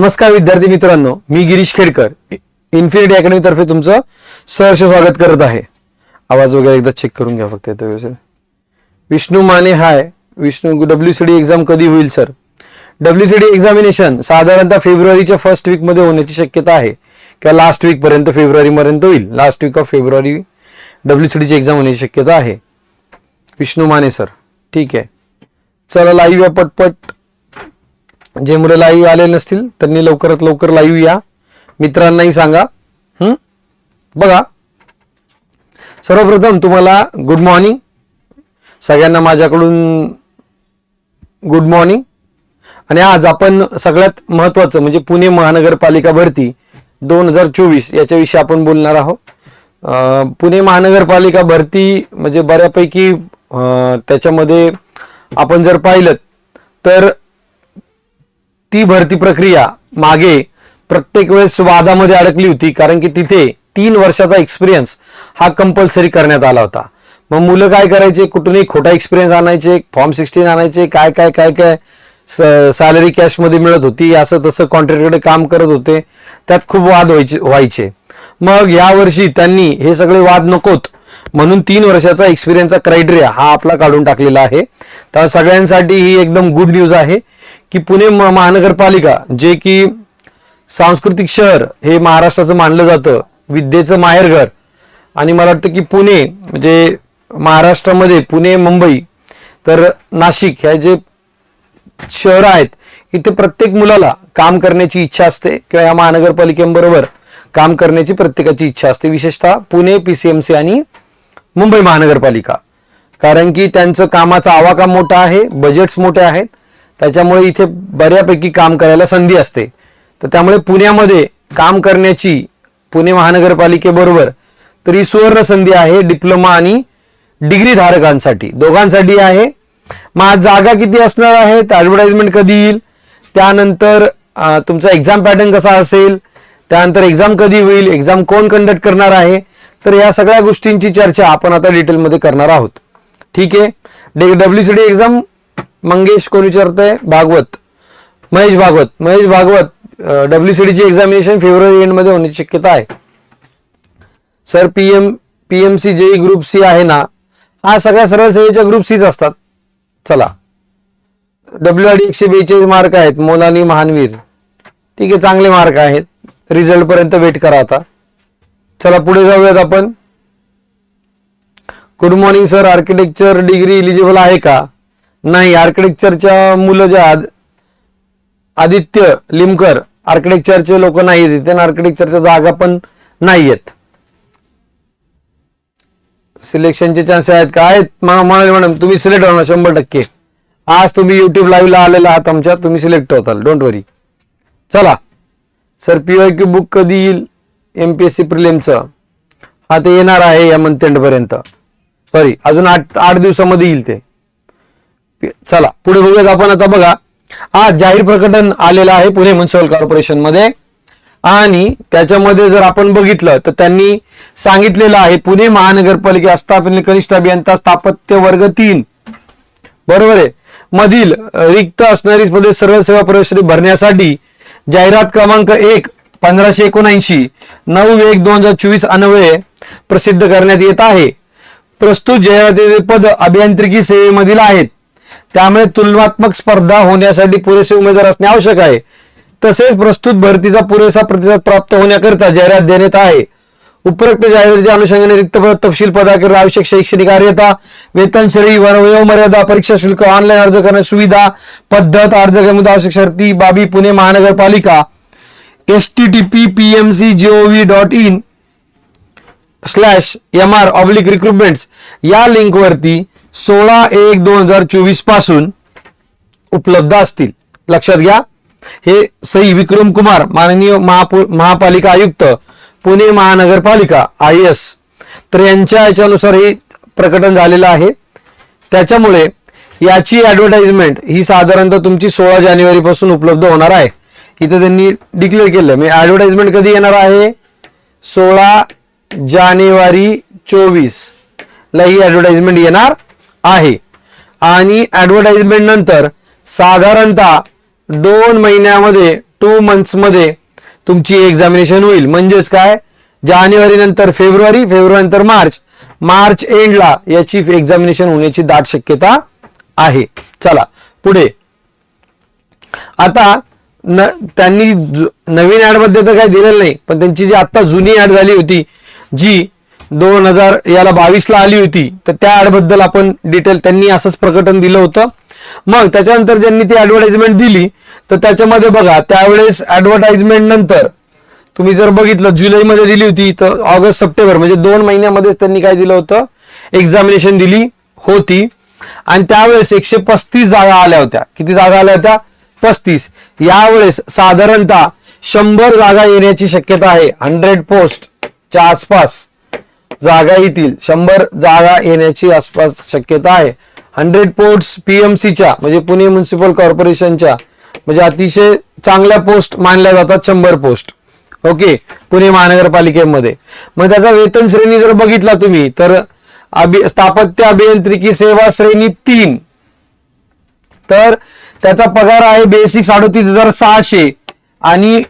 नमस्कार विद्यार्थी मित्रांनो मी गिरीश खेडकर. इन्फिनिटी अकॅडमीतर्फे तुमचं सहर्ष स्वागत करत आहे. आवाज वगैरे एकदा चेक करून घ्या फक्त येतो व्यवस्थित. Vishnu Mane hi. Vishnu W C D exam कधी होईल sir W C D examination साधारणतः फेब्रुवारीच्या फर्स्ट वीकमध्ये होण्याची शक्यता आहे. किंवा लास्ट वीकपर्यंत फेब्रुवारीपर्यंत होईल. Last week of February W C डीची exam होण्याची शक्यता आहे. विष्णू माने सर ठीक आहे. चला लाईव्ह या पटपट. जे मुलं लाईव्ह आले नसतील त्यांनी लवकरात लवकर लाईव्ह या. मित्रांनाही सांगा. बघा. सर्वप्रथम तुम्हाला गुड मॉर्निंग सगळ्यांना माझ्याकडून गुड मॉर्निंग आणि आज आपण सगळ्यात महत्वाचं म्हणजे पुणे महानगरपालिका भरती दोन हजार चोवीस याच्याविषयी आपण बोलणार आहोत. पुणे महानगरपालिका भरती म्हणजे बऱ्यापैकी त्याच्यामध्ये आपण जर पाहिलं तर ती भरती प्रक्रिया मागे प्रत्येक वेळेस वादामध्ये अडकली होती कारण की तिथे तीन वर्षाचा एक्सपिरियन्स हा कंपल्सरी करण्यात आला होता. मग मुलं काय करायचे? कुठूनही खोटा एक्सपिरियन्स आणायचे फॉर्म सिक्स्टीन आणायचे काय काय काय काय सॅलरी कॅशमध्ये मिळत होती असं तसं कॉन्ट्रॅक्टकडे काम करत होते. त्यात खूप वाद व्हायचे व्हायचे. मग या वर्षी त्यांनी हे सगळे वाद नकोत म्हणून तीन वर्षाचा एक्सपिरियन्सचा क्रायटेरिया हा आपला काढून टाकलेला आहे. तर सगळ्यांसाठी ही एकदम गुड न्यूज आहे. की पुणे म- महानगरपालिका जे की सांस्कृतिक शहर हे महाराष्ट्राचं मानलं जातं विद्येचं माहेरघर. आणि मला वाटतं की पुणे म्हणजे महाराष्ट्रामध्ये पुणे मुंबई तर नाशिक ह्या जे शहर आहेत इथे प्रत्येक मुलाला काम करण्याची इच्छा असते किंवा या महानगरपालिकेबरोबर काम करण्याची प्रत्येकाची इच्छा असते. विशेषतः पुणे पीसीएमसी आणि मुंबई महानगरपालिका. कारण की त्यांचं कामाचा आवाका मोठा आहे बजेट्स मोठे आहेत त्याच्यामुळे इथे बऱ्यापैकी काम करायला संधी असते. तर त्यामुळे पुण्यामध्ये काम करण्याची पुणे महानगरपालिकेबरोबर तर ही सुवर्ण संधी आहे डिप्लोमा आणि डिग्री धारकांसाठी. दोघांसाठी आहे. मग जागा किती असणार आहेत ॲडव्हर्टाइजमेंट कधी येईल? त्यानंतर तुमचा एक्झाम पॅटर्न कसा असेल? त्यानंतर एक्झाम कधी होईल? एक्झाम कोण कंडक्ट करणार आहे? तर या सगळ्या गोष्टींची चर्चा आपण आता डिटेलमध्ये करणार आहोत. ठीक आहे? W C D exam Mangesh कोण विचारतंय? भागवत. महेश भागवत. महेश भागवत डब्ल्यू सी डीची एक्झामिनेशन फेब्रुवारी एंडमध्ये होण्याची शक्यता आहे. Sir PM PMC JE group C आहे ना? हा सगळ्या सरळ सेवेच्या ग्रुप सीच असतात. चला. डब्ल्यू आर डी एकशे बेचाळीस मार्क आहेत. मोलानी महानवीर. ठीक आहे चांगले मार्क आहेत. रिझल्ट पर्यंत वेट करा आता. चला पुढे जाऊयात आपण. Good morning sir architecture degree eligible आहे का? नाही आर्किटेक्चरच्या मुलं जे आद- आदित्य लिमकर आर्किटेक्चरचे लोक नाही आहेत त्यांना आर्किटेक्चरच्या जागा पण नाही आहेत. सिलेक्शनचे चान्सेस आहेत का? आहेत. म्हणाले मॅडम तुम्ही सिलेक्ट होणार शंभर टक्के. आज तुम्ही युट्यूब लाईव्हला आलेला आहात आमच्या तुम्ही सिलेक्ट होताल. डोंट वरी चला. सर पीवाय क्यू बुक कधी येईल? एम पी एस सी प्रिलेमचं हा ते येणार आहे या मंथ एंडपर्यंत सॉरी अजून आठ आठ दिवसामध्ये येईल ते. चला पुढे बघूयात आपण. आता बघा आज जाहीर प्रकटन आलेलं आहे पुणे म्युन्सिपल कॉर्पोरेशनमध्ये. आणि त्याच्यामध्ये जर आपण बघितलं तर त्यांनी सांगितलेलं आहे पुणे महानगरपालिका स्थापने कनिष्ठ अभियंता स्थापत्य वर्ग तीन. बरोबर आहे? मधील रिक्त असणारी पदे सर्व सेवा प्रवेशासाठी भरण्यासाठी जाहिरात क्रमांक एक पंधराशे एकोणऐंशी नऊ एक दोन हजार चोवीस अन्वये प्रसिद्ध करण्यात येत आहे. प्रस्तुत जाहिरातीचे पद अभियांत्रिकी सेवेमधील आहेत. त्यामुळे तुलनात्मक स्पर्धा होण्यासाठी पुरेसे उमेदवार असणे आवश्यक आहे. तसेच प्रस्तुत भरतीचा पुरेसा प्रतिसाद प्राप्त होण्याकरिता जाहिरात देण्यात आहे. उपरोक्त जाहिरातीच्या अनुषंगाने रिक्त पद तपशील पदाकरिता आवश्यक शैक्षणिक कार्यता वेतन श्रेणी वयोमर्यादा परीक्षा शुल्क ऑनलाईन अर्ज करण्याची सुविधा पद्धत अर्ज करण्यामध्ये आवश्यक शर्ती बाबी पुणे महानगरपालिका. S T T P P M C G dot in slash M R oblique recruitments या लिंकवरती सोळा एक दोन हजार चोवीसपासून उपलब्ध असतील. लक्षात घ्या. हे सई विक्रम कुमार माननीय महापु महापालिका आयुक्त पुणे महानगरपालिका आय एस. तर यांच्या याच्यानुसार हे प्रकटन झालेलं आहे. त्याच्यामुळे याची ॲडव्हर्टाईजमेंट ही साधारणतः तुमची सोळा जानेवारीपासून उपलब्ध होणार आहे. इथं त्यांनी डिक्लेअर केलं. मी ॲडव्हर्टाइजमेंट कधी येणार आहे? सोळा जानेवारी चोवीस ला ही ऍडव्हर्टाइजमेंट येणार. आहे. आणि ऍडव्हर्टाइजमेंट नंतर साधारणतः दोन महिन्यामध्ये टू मंथ्समध्ये तुमची एक्झामिनेशन होईल. म्हणजेच काय? जानेवारी नंतर फेब्रुवारी फेब्रुवारी नंतर मार्च. मार्च एंडला याची एक्झामिनेशन होण्याची दाट शक्यता आहे. चला पुढे. आता न त्यांनी नवीन ॲडमध्ये तर काही दिलेलं नाही पण त्यांची जी आता जुनी ॲड झाली होती जी दोन हजार याला बावीसला आली होती. तर त्या ऍडबद्दल आपण डिटेल त्यांनी असंच प्रकटन दिलं होतं. मग त्याच्यानंतर ज्यांनी ती ऍडव्हर्टाइजमेंट दिली तर त्याच्यामध्ये बघा त्यावेळेस ऍडव्हर्टाइजमेंट नंतर तुम्ही जर बघितलं जुलैमध्ये दिली होती तर ऑगस्ट सप्टेंबर म्हणजे दोन महिन्यामध्येच त्यांनी काय दिलं होतं? एक्झामिनेशन दिली होती. आणि त्यावेळेस एकशे पस्तीस जागा आल्या होत्या. किती जागा आल्या होत्या? पस्तीस. यावेळेस साधारणतः शंभर जागा येण्याची शक्यता आहे. हंड्रेड पोस्टच्या आसपास. जागा येतील. शंभर जागा येण्याची आसपास शक्यता आहे. हंड्रेड पोर्ट्स पीएमसीच्या म्हणजे पुणे म्युन्सिपल कॉर्पोरेशनच्या म्हणजे अतिशय चांगल्या पोस्ट मानल्या जातात शंभर पोस्ट ओके पुणे महानगरपालिकेमध्ये. मग त्याचा वेतन श्रेणी जर बघितला तुम्ही तर अभि स्थापत्य अभियांत्रिकी सेवा श्रेणी तीन. तर त्याचा पगार आहे बेसिक साडोतीस हजार सहाशे आणि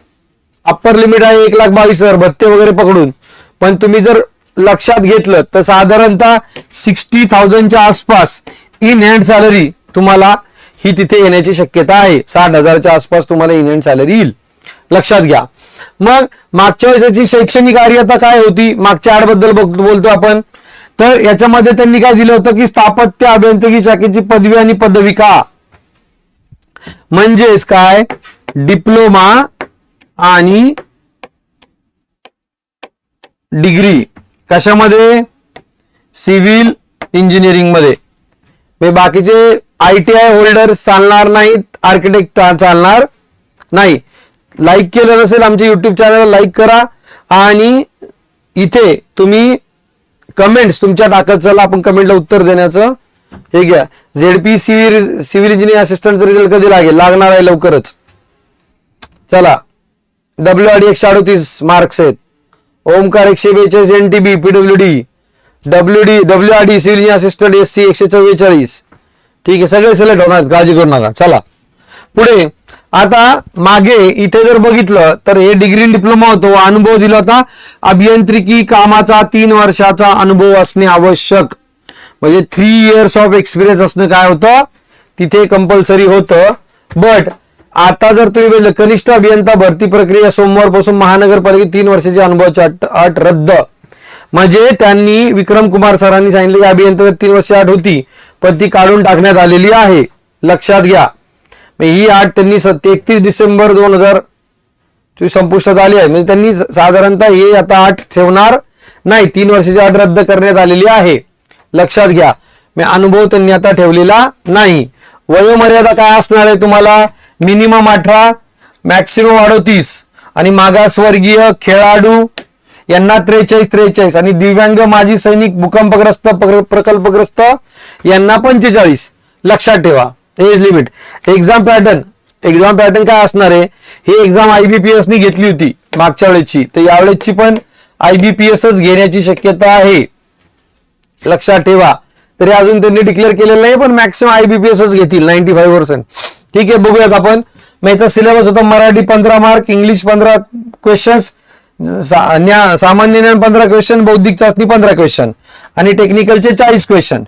अप्पर लिमिट आहे एक लाख बावीस हजार भत्ते वगैरे पकडून. पण तुम्ही जर लक्षात घेतलं तर साधारणतः सिक्स्टी थाउजंडच्या आसपास इन हँड सॅलरी तुम्हाला ही तिथे येण्याची शक्यता आहे. साठ हजारच्या आसपास तुम्हाला इन हँड सॅलरी येईल. लक्षात घ्या. मग मागच्या वर्षाची शैक्षणिक कार्यता काय होती? मागच्या आडबद्दल बोलतो आपण. तर याच्यामध्ये त्यांनी काय दिलं होतं की स्थापत्य अभियांत्रिकी शाखेची पदवी आणि पदविका. म्हणजेच काय? डिप्लोमा आणि डिग्री. कशामध्ये? सिव्हिल इंजिनिअरिंगमध्ये. म्हणजे बाकीचे आय टी आय होल्डर चालणार नाहीत आर्किटेक्ट चालणार नाही. लाईक केलं नसेल आमच्या यूट्यूब चॅनलला लाईक करा. आणि इथे तुम्ही कमेंट्स तुमच्या टाकत चला आपण कमेंटला उत्तर देण्याचं. हे घ्या. झेडपी सिव्हिल सिव्हिल इंजिनियर असिस्टंटचा रिझल्ट कधी लागेल? लागणार आहे लवकरच. चला. डब्ल्यू आर डी एकशे अडोतीस मार्क्स आहेत. ओमकार एकशे बेचाळीस N T B PWD D W D W R D civil assistant S C एकशे चव्वेचाळीस ठीक आहे सगळे सिलेक्ट होणार काळजी करू नका. चला. पुढे आता मागे इथे जर बघितलं तर हे डिग्री डिप्लोमा होतो अनुभव दिला होता अभियांत्रिकी कामाचा तीन वर्षाचा अनुभव असणे आवश्यक. म्हणजे थ्री इयर्स ऑफ एक्सपिरियन्स असणं काय होतं? तिथे कंपल्सरी होतं. बट आता जर तुम्ही बघितलं कनिष्ठ अभियंता भरती प्रक्रिया सोमवारपासून महानगरपालिकेत तीन वर्षाची अनुभवाची अट अट रद्द. म्हणजे त्यांनी विक्रम कुमार सरांनी सांगितले की अभियंता तीन वर्ष अट होती पण ती काढून टाकण्यात आलेली आहे. लक्षात घ्या. ही अट त्यांनी एकतीस डिसेंबर दोन हजार चोवीस संपुष्टात आली आहे. म्हणजे त्यांनी साधारणतः हे आता अट ठेवणार नाही तीन वर्षाची अट रद्द करण्यात आलेली आहे. लक्षात घ्या. मी अनुभव त्यांनी आता ठेवलेला नाही. वयोमर्यादा काय असणार आहे तुम्हाला? मिनिमम अठरा मॅक्सिमम अडोतीस. आणि मागासवर्गीय खेळाडू यांना त्रेचाळीस त्रेचाळीस. आणि दिव्यांग माजी सैनिक भूकंपग्रस्त प्रकल्पग्रस्त यांना पंचेचाळीस. लक्षात ठेवा. Age limit exam pattern exam pattern काय असणार आहे? हे एक्झाम आयबीपीएसनी घेतली होती मागच्या वेळेची. तर यावेळेची पण आयबीपीएसच घेण्याची शक्यता आहे. लक्षात ठेवा. तरी अजून त्यांनी डिक्लेअर केलेलं नाही पण मॅक्सिमम आयबीपीएसच घेतील नाईन्टी फाईव्ह पर्सेंट ठीक आहे बघूयात आपण. मॅचा याचा सिलेबस होता मराठी पंधरा मार्क इंग्लिश पंधरा क्वेश्चन्स सामान्य ज्ञान पंधरा क्वेश्चन बौद्धिक चाचणी पंधरा क्वेश्चन आणि टेक्निकलचे चाळीस क्वेश्चन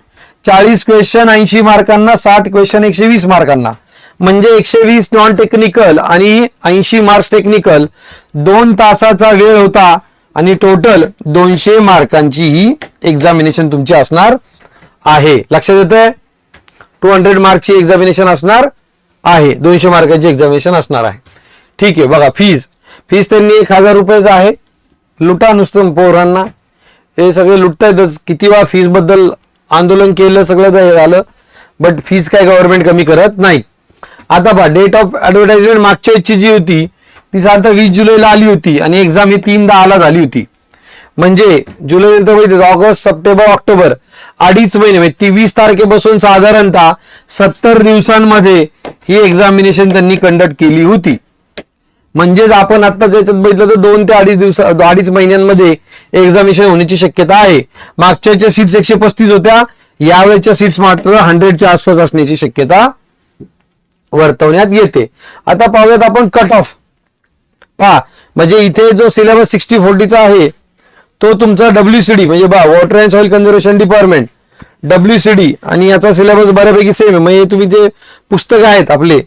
चाळीस क्वेश्चन ऐंशी मार्कांना साठ क्वेश्चन एकशे वीस मार्कांना. म्हणजे एकशे वीस नॉन टेक्निकल आणि ऐंशी मार्क्स टेक्निकल दोन तासाचा वेळ होता आणि टोटल दोनशे मार्कांची ही एक्झामिनेशन तुमची असणार आहे. लक्षात येतंय? टू हंड्रेड मार्कची एक्झामिनेशन असणार. आहे. दोनशे मार्काची एक्झामिनेशन असणार आहे. ठीक आहे बघा फीज फीज त्यांनी एक हजार रुपयेच आहे. लुटा नुसतं पोरांना. हे सगळे लुटतायतच किती वेळा फीजबद्दल आंदोलन केलं सगळं हे झालं बट फीज काय गव्हर्नमेंट कमी करत नाही. आता पहा डेट ऑफ ऍडव्हर्टाइजमेंट मागच्या याची जी होती ती साधारणतः वीस जुलैला आली होती आणि एक्झाम ही तीन दहाला झाली होती. म्हणजे जुलै नंतर माहिती ऑगस्ट सप्टेंबर ऑक्टोबर अडीच महिने म्हणजे तेवीस तारखेपासून साधारणतः सत्तर दिवसांमध्ये ही एक्झामिनेशन त्यांनी कंडक्ट केली होती. म्हणजेच आपण आता याच्यात बघितलं तर दोन ते अडीच दिवस अडीच महिन्यांमध्ये एक्झामिनेशन होण्याची शक्यता आहे. मागच्याच्या सीट्स एकशे पस्तीस होत्या यावेळेच्या सीट्स मात्र हंड्रेडच्या आसपास असण्याची शक्यता वर्तवण्यात येते. आता पाहूयात आपण कट ऑफ पहा म्हणजे इथे जो सिलेबस सिक्स्टी फोर्टीचा आहे तो तुमचा डब्ल्यू सी डी म्हणजे बा water and soil conservation department W C D आणि याचा सिलेबस बऱ्यापैकी सेम आहे. म्हणजे तुम्ही जे पुस्तकं आहेत आपले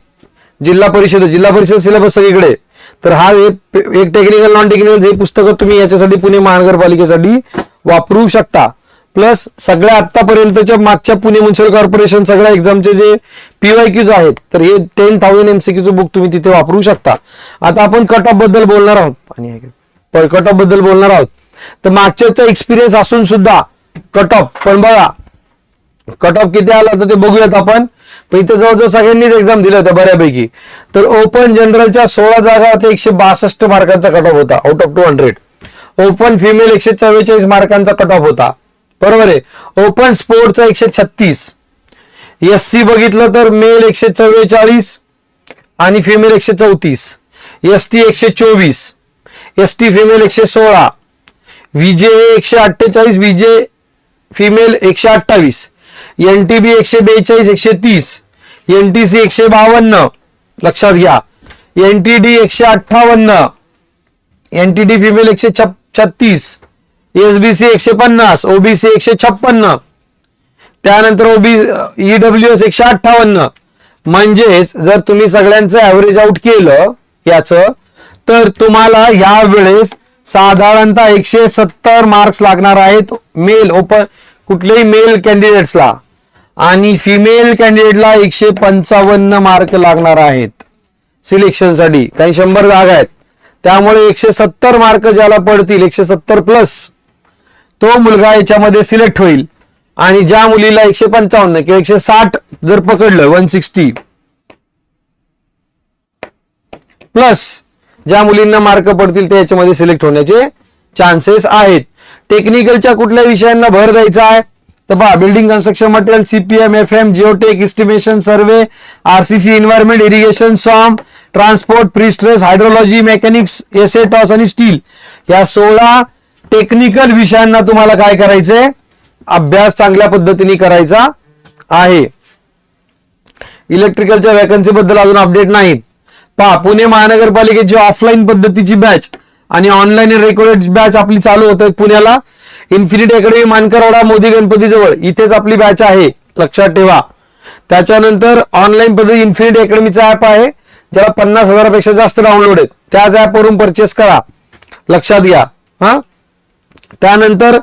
जिल्हा परिषद जिल्हा परिषद सिलेबस सगळीकडे. तर हा एक एक टेक्निकल नॉन टेक्निकल हे पुस्तकं तुम्ही याच्यासाठी पुणे महानगरपालिकेसाठी वापरू शकता. प्लस सगळ्या आतापर्यंतच्या मागच्या पुणे म्युन्सिपल कॉर्पोरेशन सगळ्या एक्झामचे जे पीवाय क्यूज आहेत तर हे टेन थाउजंड एमसीक्यूचं बुक तुम्ही तिथे वापरू शकता. आता आपण कट ऑफबद्दल बोलणार आहोत. आणि कट ऑफबद्दल बोलणार आहोत. तर मागच्याचा एक्सपिरियन्स असून सुद्धा कट ऑफ पण बघा कट ऑफ किती आला होता ते बघूयात आपण. पण इथे जवळजवळ सगळ्यांनीच एक्झाम दिल्या होत्या बऱ्यापैकी. तर ओपन जनरलच्या सोळा जागा ते एकशे बासष्ट मार्कांचा कट ऑफ होता out of two hundred open female एकशे चव्वेचाळीस मार्कांचा कट ऑफ होता. बरोबर आहे? ओपन स्पोर्टचा एकशे छत्तीस. एस सी बघितलं तर मेल एकशे चव्वेचाळीस आणि फिमेल एकशे चौतीस. एस टी एकशे चोवीस. एस टी फिमेल एकशे सोळा. विजे एकशे अठ्ठेचाळीस विजे फिमेल एकशे अठ्ठावीस. एन टी बी एकशे बेचाळीस एकशे तीस. एन टी सी एकशे बावन्न. लक्षात घ्या. एन टी डी एकशे अठ्ठावन्न. एन टी डी फिमेल एकशे छप छत्तीस. एस बी सी एकशे पन्नास ओबीसी एकशे छप्पन्न. त्यानंतर ओबी ईडब्ल्यू एस एकशे अठ्ठावन्न. म्हणजेच जर तुम्ही सगळ्यांचं ऍव्हरेज आउट केलं याचं तर तुम्हाला या वेळेस साधारणतः एकशे सत्तर मार्क्स लागणार आहेत मेल ओपन कुठल्याही मेल कॅन्डिडेट्सला आणि फिमेल कॅन्डिडेटला एकशे पंचावन्न मार्क लागणार आहेत. सिलेक्शनसाठी काही शंभर जागा आहेत. त्यामुळे एकशे सत्तर मार्क ज्याला पडतील एकशे सत्तर प्लस तो मुलगा याच्यामध्ये सिलेक्ट होईल. आणि ज्या मुलीला एकशे पंचावन्न किंवा एकशे साठ जर पकडलं वन सिक्स्टी प्लस ज्या मुलींना मार्क पडतील ते याच्यामध्ये सिलेक्ट होण्याचे चान्सेस आहेत. टेक्निकलच्या कुठल्या विषयांना भर द्यायचा आहे? तर पहा building construction material CPM F M geotech estimation survey RCC environment irrigation SOM transport prestress hydrology mechanics SA TOS आणि स्टील या सोळा टेक्निकल विषयांना तुम्हाला काय करायचंय? अभ्यास चांगल्या पद्धतीने करायचा आहे. इलेक्ट्रिकलच्या वॅकन्सी बद्दल अजून अपडेट नाहीत. पहा पुणे महानगरपालिकेची ऑफलाईन पद्धतीची बॅच आणि ऑनलाईन रेकॉर्डेड बॅच आपली चालू होत पुण्याला. इन्फिनिटी अकॅडमी मानकरवाडा मोदी गणपती जवळ इथेच आपली बॅच आहे. लक्षात ठेवा. त्याच्यानंतर ऑनलाईन पद्धती इन्फिनिटी अकॅडमीचा ऍप आहे. ज्याला पन्नास हजारापेक्षा जास्त डाउनलोड आहेत. त्याच ऍपवरून परचेस करा. लक्षात घ्या. हा? त्यानंतर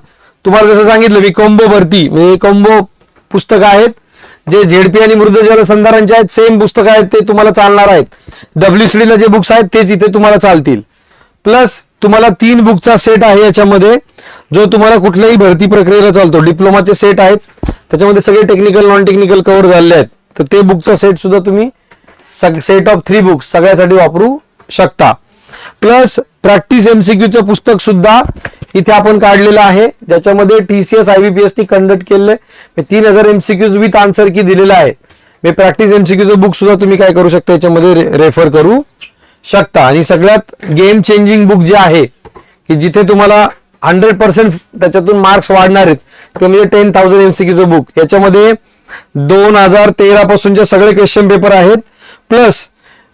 तुम्हाला जसं सांगितलं मी कॉम्बो भरती. म्हणजे कॉम्बो पुस्तकं आहेत. जे झेडपी आणि मृदजल संधारांचे आहेत सेम पुस्तकं आहेत ते तुम्हाला चालणार आहेत. डब्ल्यू सी ला जे बुक्स आहेत तेच इथे तुम्हाला चालतील. प्लस तुम्हाला तीन बुकचा सेट आहे याच्यामध्ये जो तुम्हाला कुठल्याही भरती प्रक्रियेला चालतो. डिप्लोमाचे सेट आहेत. त्याच्यामध्ये सगळे टेक्निकल नॉन टेक्निकल कव्हर झालेले आहेत. तर ते बुकचा सेट सुद्धा तुम्ही सेट ऑफ थ्री बुक्स सगळ्यासाठी वापरू शकता. प्लस प्रॅक्टिस एमसीक्यूचं पुस्तक सुद्धा इथे आपण काढलेलं आहे. ज्याच्यामध्ये टीसीएस आयबीपीएस टी कंडक्ट केलेलं तीन हजार एमसीक्यूज विथ आन्सर की दिलेलं आहे. मी प्रॅक्टिस एमसीक्यूचं बुक सुद्धा तुम्ही काय करू शकता याच्यामध्ये रेफर करू शकता. आणि सगळ्यात गेम चेंजिंग बुक जे आहे की जिथे तुम्हाला हंड्रेड पर्सेंट त्याच्यातून मार्क्स वाढणार आहेत ते म्हणजे टेन थाउजंड एमसीक्यूचं बुक याच्यामध्ये दोन हजार तेरा पासूनचे सगळे क्वेश्चन पेपर आहेत. प्लस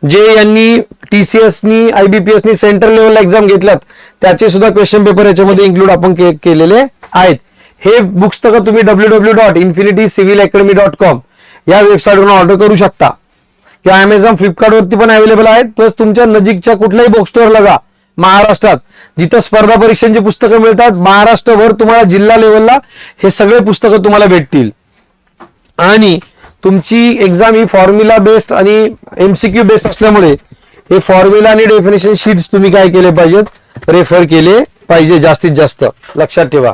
जे यांनी टीसीएसनी आयबीपीएसनी सेंट्रल लेवलला एक्झाम घेतल्यात त्याचे सुद्धा क्वेश्चन पेपर याच्यामध्ये इन्क्लूड आपण के- केलेले आहेत. हे पुस्तकं तुम्ही W W dot infinity civil academy dot com या वेबसाईटवरून ऑर्डर करू शकता. किंवा अमेझॉन फ्लिपकार्टवरती पण अवेलेबल आहेत. प्लस तुमच्या नजीकच्या कुठल्याही बुक स्टोअरला जा. महाराष्ट्रात. जिथं स्पर्धा परीक्षांची पुस्तकं मिळतात महाराष्ट्रभर तुम्हाला जिल्हा लेवलला हे सगळे पुस्तकं तुम्हाला भेटतील. आणि तुमची एक्झाम ही फॉर्म्युला बेस्ड आणि एमसीक्यू बेस्ड असल्यामुळे हे फॉर्म्युला आणि डेफिनेशन शीट्स तुम्ही काय केले पाहिजेत? रेफर केले पाहिजे जास्तीत जास्त. लक्षात ठेवा.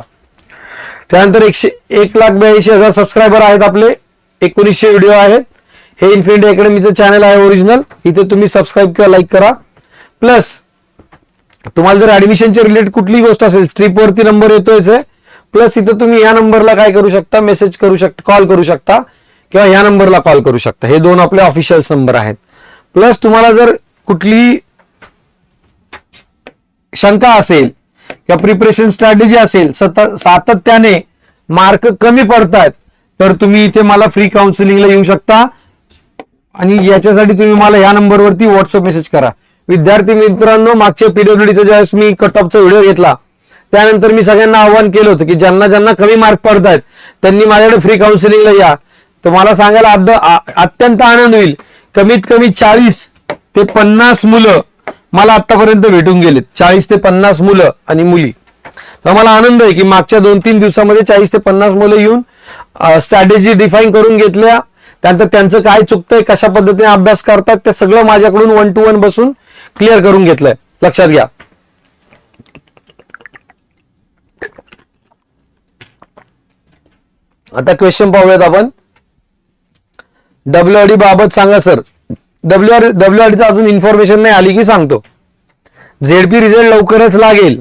त्यानंतर एकशे एक लाख ब्याऐंशी हजार सबस्क्रायबर आहेत आपले. एकोणीसशे व्हिडिओ आहेत. हे इन्फिनिटी अकॅडमीचं चॅनल आहे ओरिजिनल इथे तुम्ही सबस्क्राईब किंवा लाईक करा. प्लस तुम्हाला जर ऍडमिशनचे रिलेटेड कुठलीही गोष्ट असेल स्ट्रीपवरती नंबर येतोयच आहे. प्लस इथं तुम्ही या नंबरला काय करू शकता? मेसेज करू शकता कॉल करू शकता. किंवा या नंबरला कॉल करू शकता. हे दोन आपले ऑफिशियल्स नंबर आहेत. प्लस तुम्हाला जर कुठली शंका असेल किंवा प्रिपरेशन स्ट्रॅटेजी असेल सतत सातत्याने मार्क कमी पडतायत तर तुम्ही इथे मला फ्री काउन्सिलिंगला येऊ शकता. आणि याच्यासाठी तुम्ही मला या नंबरवरती व्हॉट्सअप मेसेज करा. विद्यार्थी मित्रांनो मागच्या पीडब्ल्यूडीचा ज्यावेळेस मी कट ऑफचा व्हिडिओ घेतला त्यानंतर मी सगळ्यांना आव्हान केलं होतं की ज्यांना ज्यांना कमी मार्क पडतायत त्यांनी माझ्याकडे फ्री काउन्सिलिंगला या. तर मला सांगायला अद्द- अत्यंत आनंद होईल. कमीत कमी चाळीस ते पन्नास मुलं मला आतापर्यंत भेटून गेलेत. चाळीस ते पन्नास मुलं आणि मुली. तर मला आनंद आहे की मागच्या दोन तीन दिवसामध्ये चाळीस ते पन्नास मुलं येऊन स्ट्रॅटेजी डिफाईन करून घेतल्या. त्यानंतर त्यांचं काय चुकतंय कशा पद्धतीने अभ्यास करतात ते सगळं माझ्याकडून वन टू वन बसून क्लिअर करून घेतलंय. लक्षात घ्या. आता क्वेश्चन पाहूयात आपण. डब्ल्यू बाबत सांगा सर. डब्ल्यू आर डब्ल्यू अजून इन्फॉर्मेशन नाही आली की सांगतो. झेडपी रिझल्ट लवकरच लागेल.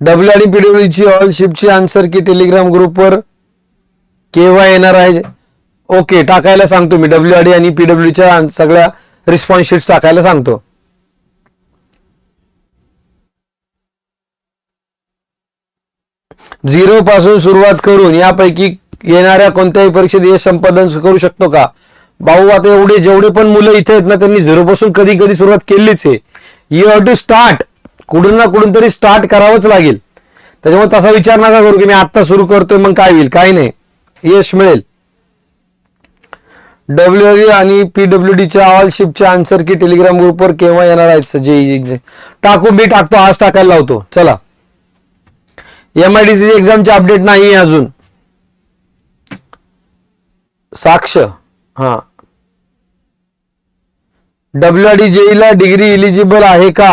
डब्ल्यू आर पीडब्ल्यू ची ऑल शिपची आन्सर की टेलिग्राम ग्रुपवर केव्हा येणार आहे? ओके टाकायला सांगतो मी. डब्ल्यू आणि पीडब्ल्यूच्या सगळ्या रिस्पॉन्स शीट्स टाकायला सांगतो. झिरो पासून सुरुवात करून यापैकी येणाऱ्या कोणत्याही परीक्षेत यश संपादन करू शकतो का? भाऊ आता एवढे जेवढे पण मुलं इथे आहेत ना त्यांनी झिरो पासून कधी कधी सुरुवात केलीच आहे. यू हॅव टू स्टार्ट कुठून ना कुठून तरी स्टार्ट करावंच लागेल. त्याच्यामुळे तसा विचार नका करू की मी आता सुरू करतोय मग काय होईल? काय नाही. यश मिळेल. डब्ल्यू आणि पीडब्ल्यू च्या ऑल शिफ्टच्या आन्सर की टेलिग्राम ग्रुपवर केव्हा येणार आहेत जे टाकू मी टाकतो आज टाकायला लावतो. चला. एम आय डी सी एक्झामचे अपडेट नाही अजून. साक्ष हा. डब्ल्यू आर ला डिग्री इलिजिबल आहे का?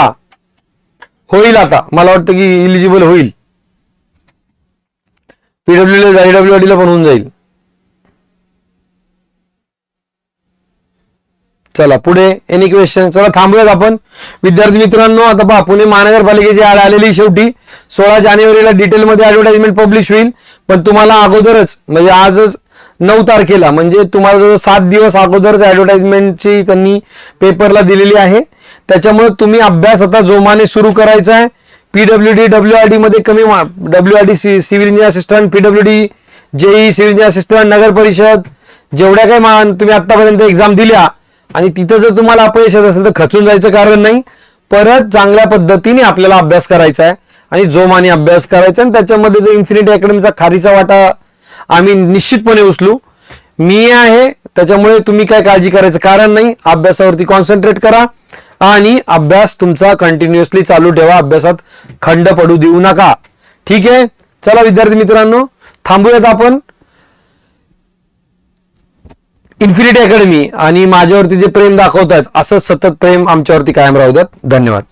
होईल आता. मला वाटतं की इलिजिबल होईल. पीडब्ल्यू ला जाईल डब्ल्यू ला पण होऊन जाईल. चला पुढे एनी क्वेश्चन चला थांबूयात आपण. विद्यार्थी मित्रांनो आता पहा पुणे महानगरपालिकेची आड आलेली शेवटी. सोळा जानेवारीला डिटेलमध्ये ऍडव्हर्टाइजमेंट पब्लिश होईल. पण तुम्हाला अगोदरच म्हणजे आजच नऊ तारखेला. म्हणजे तुम्हाला जो सात दिवस अगोदरच ॲडव्हर्टाइजमेंटची त्यांनी पेपरला दिलेली आहे. त्याच्यामुळे तुम्ही अभ्यास आता जोमाने सुरू करायचा आहे. P W D W R D मध्ये कमी W R D C civil engineer assistant P W D JE civil engineer assistant नगर परिषद जेवढ्या काही मान तुम्ही आतापर्यंत एक्झाम दिल्या आणि तिथं जर तुम्हाला अपयश येत असेल तर खचून जायचं कारण नाही. परत चांगल्या पद्धतीने आपल्याला अभ्यास करायचा आहे आणि जोमाने अभ्यास करायचा आणि त्याच्यामध्ये जो इन्फिनिटी अकॅडमीचा खारीचा वाटा आम्ही निश्चितपणे उचलू. मी आहे त्याच्यामुळे तुम्ही काय काळजी करायचं कारण नाही. अभ्यासावरती कॉन्सन्ट्रेट करा आणि अभ्यास तुमचा कंटिन्युअसली चालू ठेवा. अभ्यासात खंड पडू देऊ नका. ठीक आहे? चला विद्यार्थी मित्रांनो थांबूयात आपण. इन्फिनिटी अकॅडमी आणि माझ्यावरती जे प्रेम दाखवतात असंच सतत प्रेम आमच्यावरती कायम राहू द्यात. धन्यवाद.